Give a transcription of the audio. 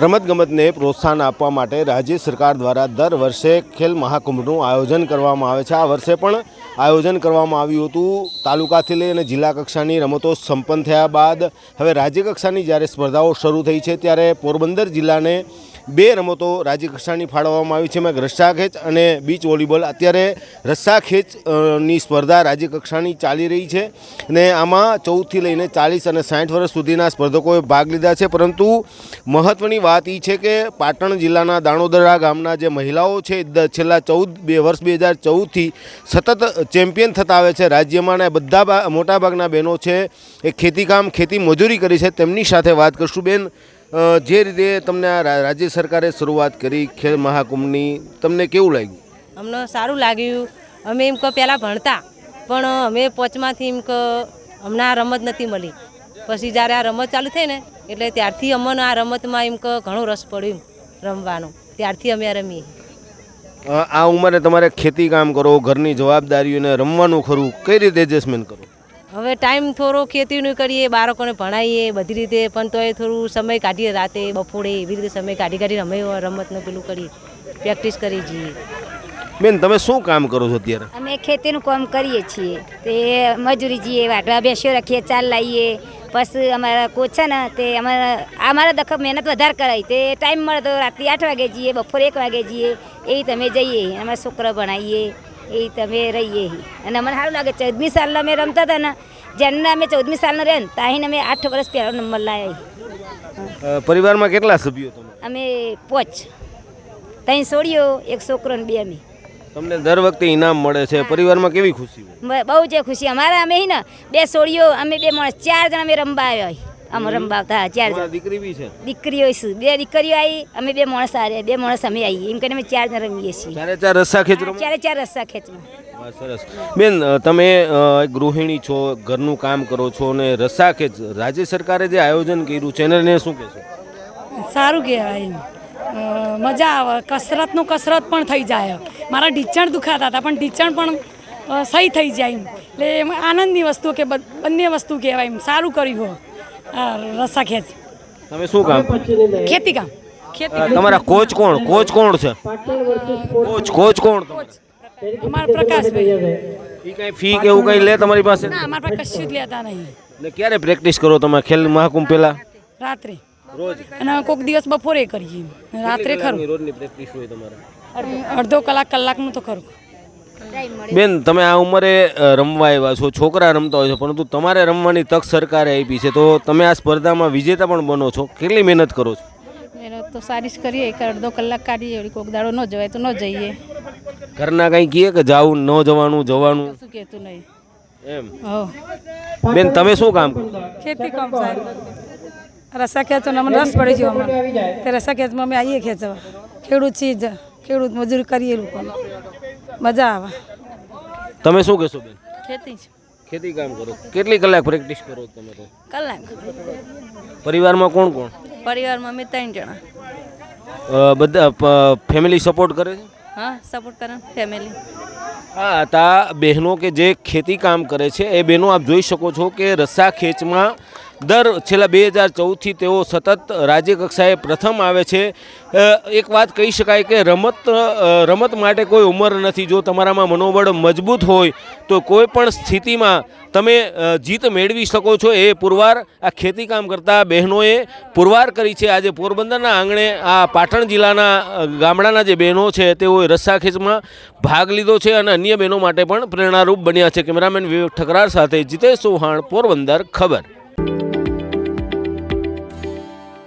રમતગમતને પ્રોત્સાહન આપવા માટે રાજ્ય સરકાર દ્વારા દર વર્ષે ખેલ મહાકુંભનું આયોજન કરવામાં આવે છે. આ વર્ષે પણ આયોજન કરવામાં આવ્યું હતું તાલુકાથી લઈ અને જિલ્લા કક્ષાની રમતો સંપન્ન થયા બાદ. હવે રાજ્ય કક્ષાની જ્યારે સ્પર્ધાઓ શરૂ થઈ છે ત્યારે પોરબંદર જિલ્લાને બે રમતો રાજ્ય કક્ષાની ફાળવવામાં આવી છે. એમાં રસ્સાખેંચ અને બીચ વોલીબોલ. અત્યારે રસ્સા ખેંચ સ્પર્ધા રાજ્ય કક્ષાની ચાલી રહી છે અને આમાં ચૌદથી લઈને ચાલીસ અને સાઠ વર્ષ સુધીના સ્પર્ધકોએ ભાગ લીધા છે. પરંતુ મહત્ત્વની વાત એ છે કે પાટણ જિલ્લાના દાણોદરા ગામના જે મહિલાઓ છે છેલ્લા ચૌદ બે વર્ષ બે હજાર ચૌદથી સતત ચેમ્પિયન થતા આવે છે. રાજ્યમાં અને બધા મોટાભાગના બહેનો છે, એ ખેતીકામ ખેતી મજૂરી કરી છે. તેમની સાથે વાત કરશું. બેન જે રીતે તમને રાજ્ય સરકારે શરૂઆત કરી ખેલ મહાકુંભની તમને કેવું લાગ્યું? અમને સારું લાગ્યું. અમે એમ કહો પહેલાં ભણતા પણ અમે પોચમાંથી એમ કે અમને આ રમત નથી મળી. પછી જ્યારે આ રમત ચાલુ થઈ ને એટલે ત્યારથી અમને આ રમતમાં એમ કે ઘણો રસ પડ્યો રમવાનો. ત્યારથી અમે આ રમીએ. આ ઉંમરે તમારે ખેતી કામ કરો ઘરની જવાબદારીઓને રમવાનું ખરું. કઈ રીતે એડજસ્ટમેન્ટ કરો? હવે ટાઈમ થોડો ખેતીનું કરીએ બાળકોને ભણાવીએ બધી રીતે. પણ તોય થોડું સમય કાઢીએ રાતે બપોરે એવી રીતે સમય કાઢી કાઢીને અમે રમતનું પેલું કરીએ પ્રેક્ટિસ કરી જઈએ. બેન તમે શું કામ કરો છો અત્યારે? અમે ખેતીનું કામ કરીએ છીએ. તે મજૂરી જઈએ વાટવા બેસ્યો રાખીએ ચાલ લાવીએ. પછી અમારા કોચ છે ને તે અમારા અમારા દખત મહેનત વધારે કરાય. તે ટાઈમ મળે તો રાત્રે આઠ વાગે જઈએ બપોરે એક વાગે જઈએ. એવી તમે જઈએ. અમારા છોકરા ભણાવીએ. એ તમે રહીએ અને અમને સારું લાગે ચૌદમી સાલના અમે રમતા હતા ને જેના અમે ચૌદમી સાલના રહે ને તાહીને અમે આઠ વર્ષ પહેલો નંબર લાવ્યા પરિવારમાં કેટલા સભ્યો તમે? અમે પોચ. ત્યાં છોડ્યો એક છોકરો ને બે અમે. તમને દર વખતે ઇનામ મળે છે પરિવારમાં કેવી ખુશી બહુ જ ખુશી. અમારા અમે ને બે સોળીઓ અમે બે માણસ ચાર જણા અમે રમવા આવ્યા. અમે રમવા આવતા ચાર તમારા દીકરી બી છે. દીકરીઓ છે. બે દીકરીઓ આવી અમે બે માણસ આવ્યા બે માણસ અમે આવી એમ કરીને અમે ચાર જણ રમીએ છીએ. ચારે ચાર રસ્સા ખેંચ ચારે ચાર રસ્તા ખેંચમાં. સરસ. બેન તમે ગૃહિણી છો ઘરનું કામ કરો છો અને રસ્સા ખેંચ. રાજ્ય સરકારે જે આયોજન કર્યું છે એને શું કહેશો? સારું કહેવાય એમ. મજા આવે. કસરતનું કસરત પણ થઈ જાય. મારા ઢીચણ દુખાતા હતા પણ ઢીચણ પણ સહી થઈ જાય એમ. એટલે એમ આનંદની વસ્તુ કે બંને વસ્તુ કહેવાય એમ. સારું કર્યું હો. આ રસ્સા ખેંચ. તમે શું કામ? ખેતી કામ. તમારા કોચ કોણ? કોચ કોણ છે? કોચ કોચ કોણ? અમારા પ્રકાશભાઈ કઈ ફી કે એવું કઈ લે તમારી પાસે? ના અમારા પાસે કશું જ લેતા નહીં. ને ક્યારે પ્રેક્ટિસ કરો તમે? ખેલ મહાકુંભ પહેલા? રાત્રે. રોજ. અને કોઈક દિવસ બપોરે કરીએ. રાત્રે ખરું. રોજની પ્રેક્ટિસ હોય તમારે? અડધો કલાક કલાકનું તો ખરું. બેન તમે આ ઉંમરે રમવા આવ્યા છો છોકરા રમતા હોય છે પરંતુ તમારે રમવાની તક સરકારે આપી છે તો તમે આ સ્પર્ધામાં વિજેતા પણ બનો છો. કેટલી મહેનત કરો છો? મહેનત તો સારી જ કરીએ એક અડધો કલાક કાઢીએ કોઈક દાડો ન જવાય તો ન જઈએ. ઘરના કંઈ કહે કે જાવું ન જવાનું જવાનું? શું કહેતું નહીં. એમ. બેન તમે શું કામ કરો? ખેતી કામ સાહેબ. રસા ખેંચવાનો અમને રસ પડી ગયો અમને તે રસા ખેંચમાં અમે આવીએ ખેંચવા. ખેડૂત છીએ જ. ખેડૂત મજૂરી કરીએ લોકોને. મજા આવે. તમે શું કહેશો બેન? ખેતી જ. ખેતી કામ કરો. કેટલી કલાક પ્રેક્ટિસ કરો તમે તો? કલાક. પરિવારમાં કોણ કોણ? પરિવારમાં અમે ત્રણ જણા. બધા ફેમિલી સપોર્ટ કરે છે? હા સપોર્ટ કરે ફેમિલી હા તા બહેનો કે જે ખેતી કામ કરે છે એ બહેનો આપ જોઈ શકો છો કે રસ્સા ખેંચમાં દર છેલ્લા બે હજાર ચૌદથી તેઓ સતત રાજ્ય કક્ષાએ પ્રથમ આવે છે. એક વાત કહી શકાય કે રમત રમત માટે કોઈ ઉંમર નથી. જો તમારામાં મનોબળ મજબૂત હોય, તો કોઈ પણ સ્થિતિમાં તમે જીત મેળવી શકો છો. એ પુરવાર આ ખેતીકામ કરતા બહેનોએ પુરવાર કરી છે. આજે પોરબંદરના આંગણે આ પાટણ જિલ્લાના ગામડાના જે બહેનો છે, તેઓએ રસ્સા ખેંચમાં ભાગ લીધો છે અને અન્ય બહેનો માટે પણ પ્રેરણારૂપ બન્યા છે. કેમેરામેન વિવેક ઠકરાર સાથે જીતેશ ચૌહાણ, પોરબંદર, ખબર.